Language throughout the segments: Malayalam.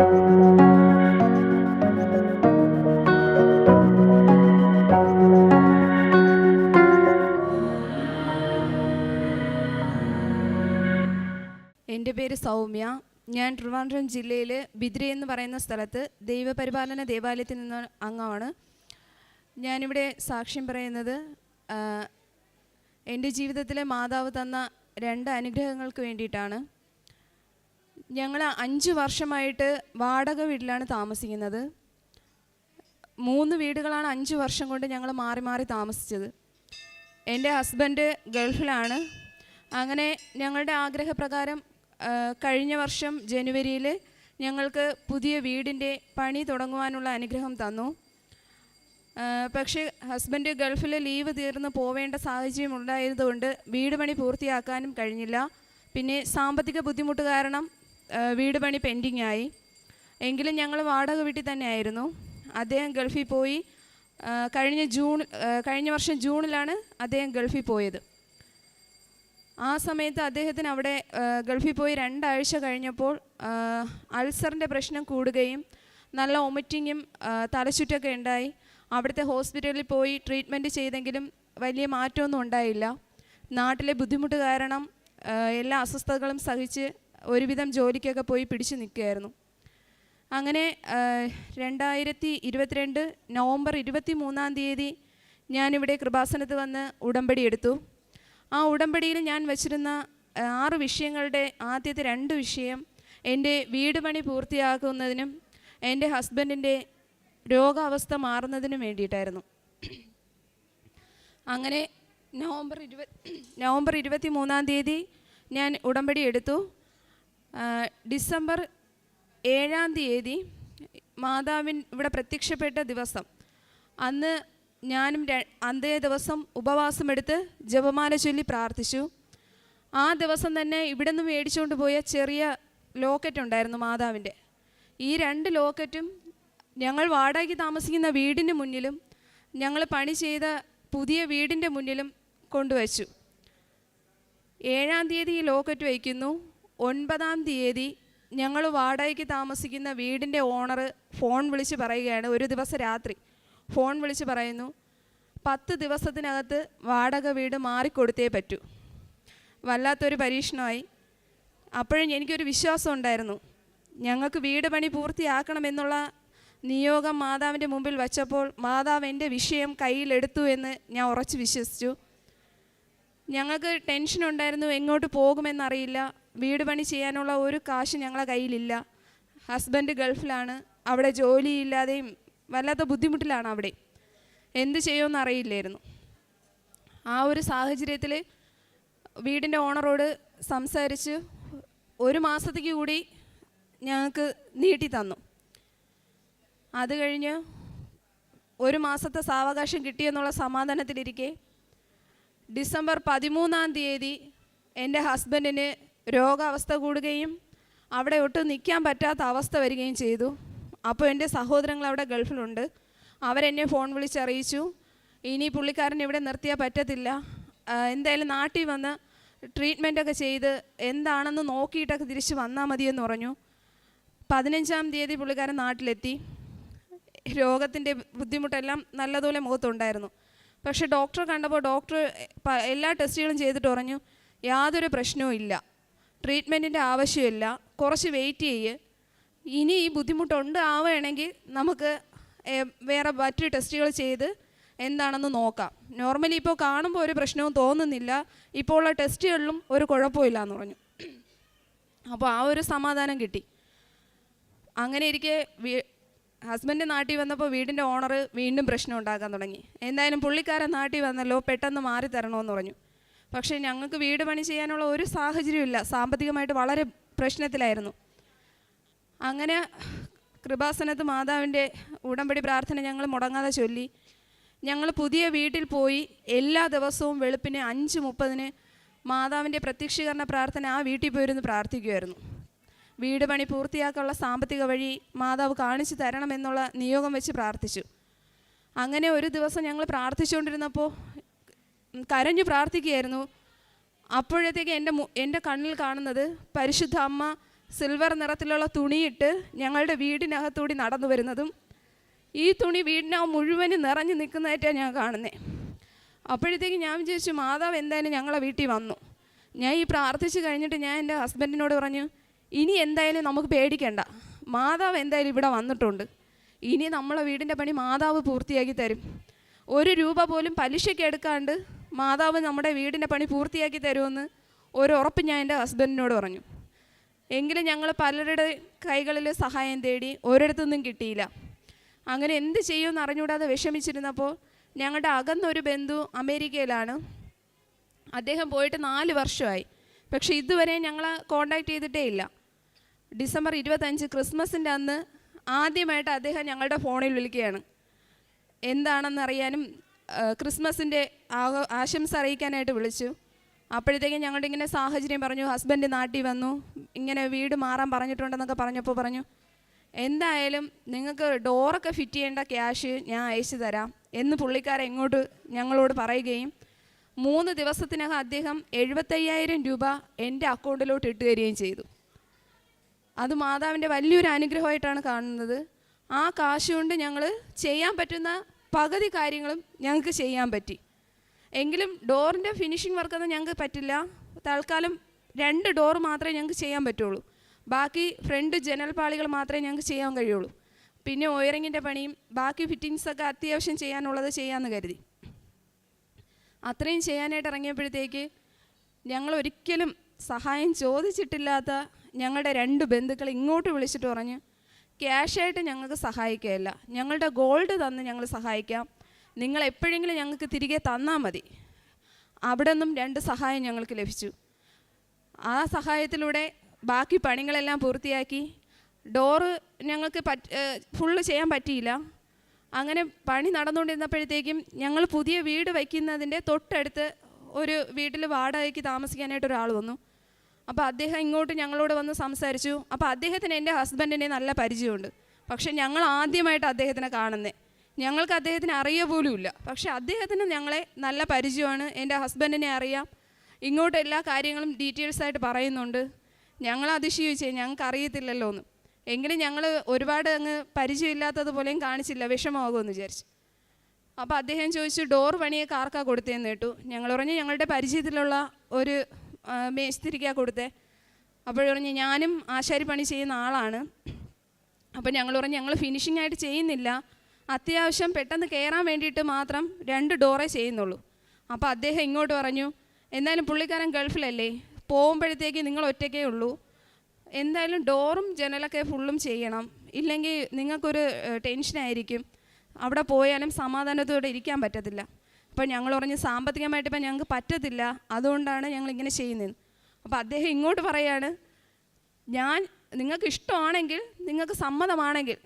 എന്റെ പേര് സൗമ്യ. ഞാൻ ട്രിവാൻഡ്രം ജില്ലയിൽ ബിദ്രി എന്ന് പറയുന്ന സ്ഥലത്ത് ദൈവപരിപാലന ദേവാലയത്തിൽ നിന്ന് അംഗമാണ്. ഞാനിവിടെ സാക്ഷ്യം പറയുന്നത് എന്റെ ജീവിതത്തിലെ മാതാവ് തന്ന രണ്ട് അനുഗ്രഹങ്ങൾക്ക് വേണ്ടിയിട്ടാണ്. ഞങ്ങൾ അഞ്ച് വർഷമായിട്ട് വാടക വീട്ടിലാണ് താമസിക്കുന്നത്. മൂന്ന് വീടുകളാണ് അഞ്ച് വർഷം കൊണ്ട് ഞങ്ങൾ മാറി മാറി താമസിച്ചത്. എന്റെ ഹസ്ബൻഡ് ഗൾഫിലാണ്. അങ്ങനെ ഞങ്ങളുടെ ആഗ്രഹപ്രകാരം കഴിഞ്ഞ വർഷം ജനുവരിയിൽ ഞങ്ങൾക്ക് പുതിയ വീടിന്റെ പണി തുടങ്ങുവാനുള്ള അനുഗ്രഹം തന്നു. പക്ഷേ ഹസ്ബൻഡ് ഗൾഫിൽ ലീവ് തീർന്ന് പോവേണ്ട സാഹചര്യം ഉണ്ടായതുകൊണ്ട് വീട് പണി പൂർത്തിയാക്കാനും കഴിഞ്ഞില്ല. പിന്നെ സാമ്പത്തിക ബുദ്ധിമുട്ട് കാരണം വീട് പണി പെൻഡിങ് ആയി. എങ്കിലും ഞങ്ങൾ വാടക വീട്ടിൽ തന്നെയായിരുന്നു അദ്ദേഹം ഗൾഫിൽ പോയി. കഴിഞ്ഞ ജൂൺ കഴിഞ്ഞ വർഷം ജൂണിലാണ് അദ്ദേഹം ഗൾഫിൽ പോയത്. ആ സമയത്ത് അദ്ദേഹത്തിന് അവിടെ ഗൾഫിൽ പോയി രണ്ടാഴ്ച കഴിഞ്ഞപ്പോൾ അൾസറിന്റെ പ്രശ്നം കൂടുകയും നല്ല ഒമിറ്റിങ്ങും തലച്ചുറ്റൊക്കെ ഉണ്ടായി. അവിടുത്തെ ഹോസ്പിറ്റലിൽ പോയി ട്രീറ്റ്മെന്റ് ചെയ്തെങ്കിലും വലിയ മാറ്റമൊന്നും ഉണ്ടായില്ല. നാട്ടിലെ ബുദ്ധിമുട്ട് കാരണം എല്ലാ അസ്വസ്ഥതകളും സഹിച്ച് ഒരുവിധം ജോലിക്കൊക്കെ പോയി പിടിച്ചു നിൽക്കുകയായിരുന്നു. അങ്ങനെ രണ്ടായിരത്തി ഇരുപത്തിരണ്ട് നവംബർ ഇരുപത്തി മൂന്നാം തീയതി ഞാനിവിടെ കൃപാസനത്ത് വന്ന് ഉടമ്പടി എടുത്തു. ആ ഉടമ്പടിയിൽ ഞാൻ വച്ചിരുന്ന ആറ് വിഷയങ്ങളുടെ ആദ്യത്തെ രണ്ട് വിഷയം എന്റെ വീട് പണി പൂർത്തിയാക്കുന്നതിനും എന്റെ ഹസ്ബൻഡിന്റെ രോഗാവസ്ഥ മാറുന്നതിനും വേണ്ടിയിട്ടായിരുന്നു. അങ്ങനെ നവംബർ ഇരുപത് നവംബർ ഇരുപത്തി മൂന്നാം തീയതി ഞാൻ ഉടമ്പടി എടുത്തു. ഡിസംബർ ഏഴാം തീയതി മാതാവിൻ ഇവിടെ പ്രത്യക്ഷപ്പെട്ട ദിവസം. അന്ന് ഞാനും അന്തേ ദിവസം ഉപവാസമെടുത്ത് ജപമാല ചൊല്ലി പ്രാർത്ഥിച്ചു. ആ ദിവസം തന്നെ ഇവിടെ നിന്ന് മേടിച്ചുകൊണ്ട് പോയ ചെറിയ ലോക്കറ്റ് ഉണ്ടായിരുന്നു മാതാവിന്റെ. ഈ രണ്ട് ലോക്കറ്റും ഞങ്ങൾ വാടകയ്ക്ക് താമസിക്കുന്ന വീടിന് മുന്നിലും ഞങ്ങൾ പണി ചെയ്ത പുതിയ വീടിന്റെ മുന്നിലും കൊണ്ടുവച്ചു. ഏഴാം തീയതി ഈ ലോക്കറ്റ് വയ്ക്കുന്നു. ഒൻപതാം തീയതി ഞങ്ങൾ വാടകയ്ക്ക് താമസിക്കുന്ന വീടിന്റെ ഓണർ ഫോൺ വിളിച്ച് പറയുകയാണ്. ഒരു ദിവസം രാത്രി ഫോൺ വിളിച്ച് പറയുന്നു പത്ത് ദിവസത്തിനകത്ത് വാടക വീട് മാറിക്കൊടുത്തേ പറ്റൂ. വല്ലാത്തൊരു പരീക്ഷണമായി. അപ്പോഴും എനിക്കൊരു വിശ്വാസം ഉണ്ടായിരുന്നു. ഞങ്ങൾക്ക് വീട് പണി പൂർത്തിയാക്കണമെന്നുള്ള നിയോഗം മാതാവിന്റെ മുമ്പിൽ വച്ചപ്പോൾ മാതാവ് എന്റെ വിഷയം കയ്യിലെടുത്തു എന്ന് ഞാൻ ഉറച്ചു വിശ്വസിച്ചു. ഞങ്ങൾക്ക് ടെൻഷൻ ഉണ്ടായിരുന്നു എങ്ങോട്ട് പോകുമെന്നറിയില്ല. വീട് പണി ചെയ്യാനുള്ള ഒരു കാശ് ഞങ്ങളെ കയ്യിലില്ല. ഹസ്ബൻഡ് ഗൾഫിലാണ്. അവിടെ ജോലിയില്ലാതെയും വല്ലാത്ത ബുദ്ധിമുട്ടിലാണ് അവിടെ. എന്ത് ചെയ്യുമെന്ന് അറിയില്ലായിരുന്നു. ആ ഒരു സാഹചര്യത്തിൽ വീടിന്റെ ഓണറോട് സംസാരിച്ച് ഒരു മാസത്തേക്ക് കൂടി ഞങ്ങൾക്ക് നീട്ടി തന്നു. അത് കഴിഞ്ഞ് ഒരു മാസത്തെ സാവകാശം കിട്ടിയെന്നുള്ള സമാധാനത്തിലിരിക്കെ ഡിസംബർ പതിമൂന്നാം തീയതി എന്റെ ഹസ്ബൻഡിന് രോഗാവസ്ഥ കൂടുകയും അവിടെ ഒട്ടും നിൽക്കാൻ പറ്റാത്ത അവസ്ഥ വരികയും ചെയ്തു. അപ്പോൾ എന്റെ സഹോദരങ്ങൾ അവിടെ ഗൾഫിലുണ്ട്. അവരെന്നെ ഫോൺ വിളിച്ചറിയിച്ചു. ഇനി പുള്ളിക്കാരൻ ഇവിടെ നിർത്തിയാൽ പറ്റത്തില്ല. എന്തായാലും നാട്ടിൽ വന്ന് ട്രീറ്റ്മെന്റൊക്കെ ചെയ്ത് എന്താണെന്ന് നോക്കിയിട്ടൊക്കെ തിരിച്ച് വന്നാൽ മതിയെന്ന് പറഞ്ഞു. പതിനഞ്ചാം തീയതി പുള്ളിക്കാരൻ നാട്ടിലെത്തി. രോഗത്തിന്റെ ബുദ്ധിമുട്ടെല്ലാം നല്ലതുപോലെ മുഖത്തുണ്ടായിരുന്നു. പക്ഷേ ഡോക്ടർ കണ്ടപ്പോൾ ഡോക്ടർ എല്ലാ ടെസ്റ്റുകളും ചെയ്തിട്ട് പറഞ്ഞു യാതൊരു പ്രശ്നവും ഇല്ല. ട്രീറ്റ്മെന്റിന്റെ ആവശ്യമില്ല. കുറച്ച് വെയിറ്റ് ചെയ്യ്. ഇനി ഈ ബുദ്ധിമുട്ടുണ്ട് ആവുകയാണെങ്കിൽ നമുക്ക് വേറെ മറ്റു ടെസ്റ്റുകൾ ചെയ്ത് എന്താണെന്ന് നോക്കാം. നോർമലി ഇപ്പോൾ കാണുമ്പോൾ ഒരു പ്രശ്നവും തോന്നുന്നില്ല. ഇപ്പോൾ ഉള്ള ടെസ്റ്റുകളിലും ഒരു കുഴപ്പമില്ല എന്ന് പറഞ്ഞു. അപ്പോൾ ആ ഒരു സമാധാനം കിട്ടി. അങ്ങനെ ഇരിക്കെ ഹസ്ബൻഡ് നാട്ടിൽ വന്നപ്പോൾ വീടിന്റെ ഓണർ വീണ്ടും പ്രശ്നം ഉണ്ടാക്കാൻ തുടങ്ങി. എന്തായാലും പുള്ളിക്കാരൻ നാട്ടിൽ വന്നല്ലോ പെട്ടെന്ന് മാറി തരണമെന്ന് പറഞ്ഞു. പക്ഷേ ഞങ്ങൾക്ക് വീട് പണി ചെയ്യാനുള്ള ഒരു സാഹചര്യമില്ല സാമ്പത്തികമായിട്ട് വളരെ പ്രശ്നത്തിലായിരുന്നു. അങ്ങനെ കൃപാസനത്ത് മാതാവിന്റെ ഉടമ്പടി പ്രാർത്ഥന ഞങ്ങൾ മുടങ്ങാതെ ചൊല്ലി. ഞങ്ങൾ പുതിയ വീട്ടിൽ പോയി എല്ലാ ദിവസവും വെളുപ്പിന് അഞ്ച് മുപ്പതിന് മാതാവിന്റെ പ്രത്യക്ഷീകരണ പ്രാർത്ഥന ആ വീട്ടിൽ പോയിരുന്നു പ്രാർത്ഥിക്കുമായിരുന്നു വീട് പണി പൂർത്തിയാക്കാനുള്ള സാമ്പത്തിക വഴി മാതാവ് കാണിച്ചു തരണമെന്നുള്ള നിയോഗം വെച്ച് പ്രാർത്ഥിച്ചു. അങ്ങനെ ഒരു ദിവസം ഞങ്ങൾ പ്രാർത്ഥിച്ചുകൊണ്ടിരുന്നപ്പോൾ കരഞ്ഞു പ്രാർത്ഥിക്കുകയായിരുന്നു. അപ്പോഴത്തേക്ക് എന്റെ എന്റെ കണ്ണിൽ കാണുന്നത് പരിശുദ്ധ അമ്മ സിൽവർ നിറത്തിലുള്ള തുണിയിട്ട് ഞങ്ങളുടെ വീടിനകത്തൂടി നടന്നു വരുന്നതും ഈ തുണി വീടിനകം മുഴുവനും നിറഞ്ഞു നിൽക്കുന്നതായിട്ടാണ് ഞാൻ കാണുന്നത് അപ്പോഴത്തേക്ക് ഞാൻ വിചാരിച്ചു മാതാവ് എന്തായാലും ഞങ്ങളെ വീട്ടിൽ വന്നു. ഞാൻ ഈ പ്രാർത്ഥിച്ച് കഴിഞ്ഞിട്ട് ഞാൻ എന്റെ ഹസ്ബൻഡിനോട് പറഞ്ഞു ഇനി എന്തായാലും നമുക്ക് പേടിക്കേണ്ട. മാതാവ് എന്തായാലും ഇവിടെ വന്നിട്ടുണ്ട്. ഇനി നമ്മളെ വീടിന്റെ പണി മാതാവ് പൂർത്തിയാക്കി തരും. ഒരു രൂപ പോലും പലിശയ്ക്ക് എടുക്കാണ്ട് മാതാവ് നമ്മുടെ വീടിന്റെ പണി പൂർത്തിയാക്കി തരുമെന്ന് ഒരു ഉറപ്പ് ഞാൻ എന്റെ ഹസ്ബൻഡിനോട് പറഞ്ഞു. എങ്കിലും ഞങ്ങൾ പലരുടെ കൈകളിൽ സഹായം തേടി ഒരിടത്തുനിന്നും കിട്ടിയില്ല. അങ്ങനെ എന്ത് ചെയ്യുമെന്ന് അറിഞ്ഞുകൂടാതെ വിഷമിച്ചിരുന്നപ്പോൾ ഞങ്ങളുടെ അകന്നൊരു ബന്ധു അമേരിക്കയിലാണ്. അദ്ദേഹം പോയിട്ട് നാല് വർഷമായി. പക്ഷേ ഇതുവരെ ഞങ്ങൾ കോണ്ടാക്ട് ചെയ്തിട്ടേ ഇല്ല. ഡിസംബർ ഇരുപത്തഞ്ച് ക്രിസ്മസിന്റെ അന്ന് ആദ്യമായിട്ട് അദ്ദേഹം ഞങ്ങളുടെ ഫോണിൽ വിളിക്കുകയാണ്. എന്താണെന്നറിയാനും ക്രിസ്മസിന്റെ ആശംസ അറിയിക്കാനായിട്ട് വിളിച്ചു. അപ്പോഴത്തേക്കും ഞങ്ങളുടെ ഇങ്ങനെ സാഹചര്യം പറഞ്ഞു ഹസ്ബൻഡ് നാട്ടിൽ വന്നു ഇങ്ങനെ വീട് മാറാൻ പറഞ്ഞിട്ടുണ്ടെന്നൊക്കെ പറഞ്ഞപ്പോൾ പറഞ്ഞു എന്തായാലും നിങ്ങൾക്ക് ഡോറൊക്കെ ഫിറ്റ് ചെയ്യേണ്ട ക്യാഷ് ഞാൻ അയച്ചു തരാം എന്ന് പുള്ളിക്കാരെ ഇങ്ങോട്ട് ഞങ്ങളോട് പറയുകയും മൂന്ന് ദിവസത്തിനകം അദ്ദേഹം എഴുപത്തയ്യായിരം രൂപ എന്റെ അക്കൗണ്ടിലോട്ട് ഇട്ട് തരികയും ചെയ്തു. അത് മാതാവിന്റെ വലിയൊരു അനുഗ്രഹമായിട്ടാണ് കാണുന്നത്. ആ കാശ് കൊണ്ട് ഞങ്ങൾ ചെയ്യാൻ പറ്റുന്ന പകുതി കാര്യങ്ങളും ഞങ്ങൾക്ക് ചെയ്യാൻ പറ്റി. എങ്കിലും ഡോറിന്റെ ഫിനിഷിംഗ് വർക്കൊന്നും ഞങ്ങൾക്ക് പറ്റില്ല. തൽക്കാലം രണ്ട് ഡോർ മാത്രമേ ഞങ്ങൾക്ക് ചെയ്യാൻ പറ്റുള്ളൂ. ബാക്കി ഫ്രണ്ട് ജനൽ പാളികൾ മാത്രമേ ഞങ്ങൾക്ക് ചെയ്യാൻ കഴിയുള്ളൂ. പിന്നെ ഒയറിങ്ങിന്റെ പണിയും ബാക്കി ഫിറ്റിങ്സൊക്കെ അത്യാവശ്യം ചെയ്യാനുള്ളത് ചെയ്യാമെന്ന് കരുതി. അത്രയും ചെയ്യാനായിട്ട് ഇറങ്ങിയപ്പോഴത്തേക്ക് ഞങ്ങൾ ഒരിക്കലും സഹായം ചോദിച്ചിട്ടില്ലാത്ത ഞങ്ങളുടെ രണ്ട് ബന്ധുക്കൾ ഇങ്ങോട്ട് വിളിച്ചിട്ട് പറഞ്ഞു ക്യാഷായിട്ട് ഞങ്ങൾക്ക് സഹായിക്കുകയല്ല. ഞങ്ങളുടെ ഗോൾഡ് തന്ന് ഞങ്ങൾ സഹായിക്കാം. നിങ്ങൾ എപ്പോഴെങ്കിലും ഞങ്ങൾക്ക് തിരികെ തന്നാൽ മതി. അവിടെ നിന്നും രണ്ട് സഹായം ഞങ്ങൾക്ക് ലഭിച്ചു. ആ സഹായത്തിലൂടെ ബാക്കി പണികളെല്ലാം പൂർത്തിയാക്കി. ഡോറ് ഞങ്ങൾക്ക് പറ്റ ഫുള്ള് ചെയ്യാൻ പറ്റിയില്ല. അങ്ങനെ പണി നടന്നുകൊണ്ടിരുന്നപ്പോഴത്തേക്കും ഞങ്ങൾ പുതിയ വീട് വയ്ക്കുന്നതിന്റെ തൊട്ടടുത്ത് ഒരു വീട്ടിൽ വാടകയ്ക്ക് താമസിക്കാനായിട്ട് ഒരാൾ വന്നു. അപ്പോൾ അദ്ദേഹം ഇങ്ങോട്ട് ഞങ്ങളോട് വന്ന് സംസാരിച്ചു. അപ്പോൾ അദ്ദേഹത്തിന് എന്റെ ഹസ്ബൻഡിനെ നല്ല പരിചയമുണ്ട്. പക്ഷേ ഞങ്ങൾ ആദ്യമായിട്ട് അദ്ദേഹത്തിനെ കാണുന്നത് ഞങ്ങൾക്ക് അദ്ദേഹത്തിന് അറിയ പോലുമില്ല പക്ഷേ അദ്ദേഹത്തിന് ഞങ്ങളെ നല്ല പരിചയമാണ്. എന്റെ ഹസ്ബൻഡിനെ അറിയാം. ഇങ്ങോട്ട് എല്ലാ കാര്യങ്ങളും ഡീറ്റെയിൽസ് ആയിട്ട് പറയുന്നുണ്ട്. ഞങ്ങൾ അതിശയിച്ചേ ഞങ്ങൾക്ക് അറിയത്തില്ലല്ലോ എന്ന്. എങ്കിലും ഞങ്ങൾ ഒരുപാട് അങ്ങ് പരിചയമില്ലാത്തതുപോലെയും കാണിച്ചില്ല വിഷമമാകുമെന്ന് വിചാരിച്ചു. അപ്പോൾ അദ്ദേഹം ചോദിച്ചു ഡോർ പണിയൊക്കെ ആർക്കാ കൊടുത്തതെന്ന്? കേട്ടു. ഞങ്ങൾ പറഞ്ഞു ഞങ്ങളുടെ പരിചയത്തിലുള്ള ഒരു ആ, മേസ്തിരിക്കാ കൊടുത്തേ. അപ്പോൾ പറഞ്ഞു ഞാനും ആശാരി പണി ചെയ്യുന്ന ആളാണ്. അപ്പോൾ ഞങ്ങൾ പറഞ്ഞു ഞങ്ങൾ ഫിനിഷിംഗ് ആയിട്ട് ചെയ്യുന്നില്ല. അത്യാവശ്യം പെട്ടെന്ന് കയറാൻ വേണ്ടിയിട്ട് മാത്രം രണ്ട് ഡോറേ ചെയ്യുന്നുള്ളൂ. അപ്പോൾ അദ്ദേഹം ഇങ്ങോട്ട് പറഞ്ഞു എന്തായാലും പുള്ളിക്കാരൻ ഗൾഫിലല്ലേ? പോകുമ്പോഴത്തേക്ക് നിങ്ങൾ ഒറ്റയ്ക്കേ ഉള്ളൂ. എന്തായാലും ഡോറും ജനലൊക്കെ ഫുള്ളും ചെയ്യണം. ഇല്ലെങ്കിൽ നിങ്ങൾക്കൊരു ടെൻഷനായിരിക്കും അവിടെ പോയാലും സമാധാനത്തോടെ ഇരിക്കാൻ പറ്റത്തില്ല. അപ്പോൾ ഞങ്ങൾ പറഞ്ഞ് സാമ്പത്തികമായിട്ട് ഇപ്പം ഞങ്ങൾക്ക് പറ്റത്തില്ല അതുകൊണ്ടാണ് ഞങ്ങൾ ഇങ്ങനെ ചെയ്യുന്നത്. അപ്പോൾ അദ്ദേഹം ഇങ്ങോട്ട് പറയാണ് ഞാൻ നിങ്ങൾക്ക് ഇഷ്ടമാണെങ്കിൽ നിങ്ങൾക്ക് സമ്മതമാണെങ്കിൽ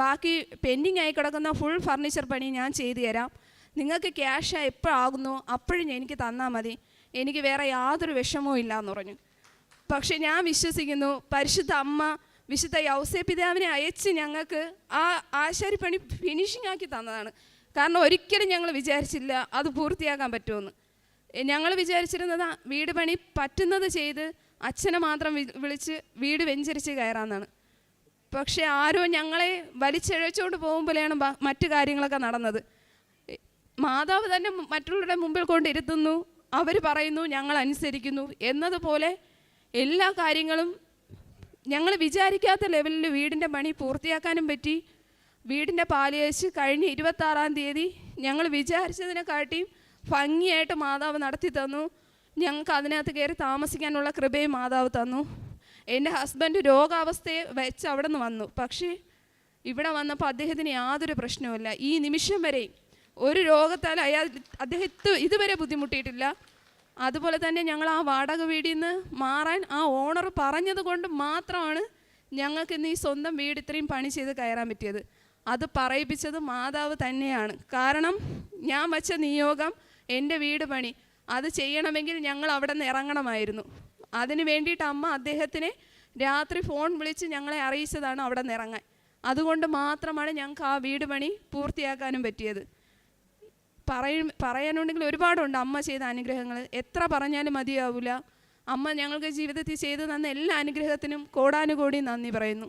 ബാക്കി പെൻഡിങ് ആയി കിടക്കുന്ന ഫുൾ ഫർണിച്ചർ പണി ഞാൻ ചെയ്തു തരാം. നിങ്ങൾക്ക് ക്യാഷ് എപ്പോഴാകുന്നു അപ്പോഴും എനിക്ക് തന്നാൽ മതി. എനിക്ക് വേറെ യാതൊരു വിഷമവും ഇല്ല എന്ന് പറഞ്ഞു. പക്ഷേ ഞാൻ വിശ്വസിക്കുന്നു പരിശുദ്ധ അമ്മ വിശുദ്ധ യൗസേ പിതാവിനെ അയച്ച് ഞങ്ങൾക്ക് ആ ആശാരിപ്പണി ഫിനിഷിംഗ് ആക്കി തന്നതാണ്. കാരണം ഒരിക്കലും ഞങ്ങൾ വിചാരിച്ചില്ല അത് പൂർത്തിയാക്കാൻ പറ്റുമെന്ന്. ഞങ്ങൾ വിചാരിച്ചിരുന്നത് വീട് പണി പറ്റുന്നത് ചെയ്ത് അച്ഛനെ മാത്രം വിളിച്ച് വീട് വെഞ്ചരിച്ച് കയറാമെന്നാണ്. പക്ഷേ ആരോ ഞങ്ങളെ വലിച്ചഴച്ചുകൊണ്ട് പോകുമ്പോഴാണ് മറ്റു കാര്യങ്ങളൊക്കെ നടന്നത്. മാതാവ് തന്നെ മറ്റുള്ളവരുടെ മുമ്പിൽ കൊണ്ടിരുത്തുന്നു അവർ പറയുന്നു ഞങ്ങൾ അനുസരിക്കുന്നു എന്നതുപോലെ എല്ലാ കാര്യങ്ങളും ഞങ്ങൾ വിചാരിക്കാത്ത ലെവലിൽ വീടിന്റെ പണി പൂർത്തിയാക്കാനും പറ്റി വീടിന്റെ പാലിയേച്ച് കഴിഞ്ഞ ഇരുപത്താറാം തീയതി ഞങ്ങൾ വിചാരിച്ചതിനെക്കാട്ടിയും ഭംഗിയായിട്ട് മാതാവ് നടത്തി തന്നു. ഞങ്ങൾക്ക് അതിനകത്ത് കയറി താമസിക്കാനുള്ള കൃപയും മാതാവ് തന്നു. എന്റെ ഹസ്ബൻഡ് രോഗാവസ്ഥയെ വെച്ച് അവിടെ നിന്ന് വന്നു. പക്ഷേ ഇവിടെ വന്നപ്പോൾ അദ്ദേഹത്തിന് യാതൊരു പ്രശ്നവുമില്ല. ഈ നിമിഷം വരെയും ഒരു രോഗത്താൽ അയാൾ അദ്ദേഹത്ത് ഇതുവരെ ബുദ്ധിമുട്ടിയിട്ടില്ല. അതുപോലെ തന്നെ ഞങ്ങൾ ആ വാടക വീടിൽ നിന്ന് മാറാൻ ആ ഓണർ പറഞ്ഞത് കൊണ്ട് മാത്രമാണ് ഞങ്ങൾക്ക് ഇന്ന് ഈ സ്വന്തം വീട് ഇത്രയും പണി ചെയ്ത് കയറാൻ പറ്റിയത്. അത് പറയിപ്പിച്ചത് മാതാവ് തന്നെയാണ്. കാരണം ഞാൻ വച്ച നിയോഗം എന്റെ വീട് പണി. അത് ചെയ്യണമെങ്കിൽ ഞങ്ങൾ അവിടെ നിന്ന് ഇറങ്ങണമായിരുന്നു. അതിന് വേണ്ടിയിട്ട് അമ്മ അദ്ദേഹത്തിനെ രാത്രി ഫോൺ വിളിച്ച് ഞങ്ങളെ അറിയിച്ചതാണ് അവിടെ നിന്ന് ഇറങ്ങാൻ. അതുകൊണ്ട് മാത്രമാണ് ഞങ്ങൾക്ക് ആ വീട് പണി പൂർത്തിയാക്കാനും പറ്റിയത്. പറയും പറയാനുണ്ടെങ്കിൽ ഒരുപാടുണ്ട് അമ്മ ചെയ്ത അനുഗ്രഹങ്ങൾ. എത്ര പറഞ്ഞാലും മതിയാവില്ല അമ്മ ഞങ്ങൾക്ക് ജീവിതത്തിൽ ചെയ്തു തന്ന എല്ലാ അനുഗ്രഹത്തിനും കോടാനുകോടി നന്ദി പറയുന്നു.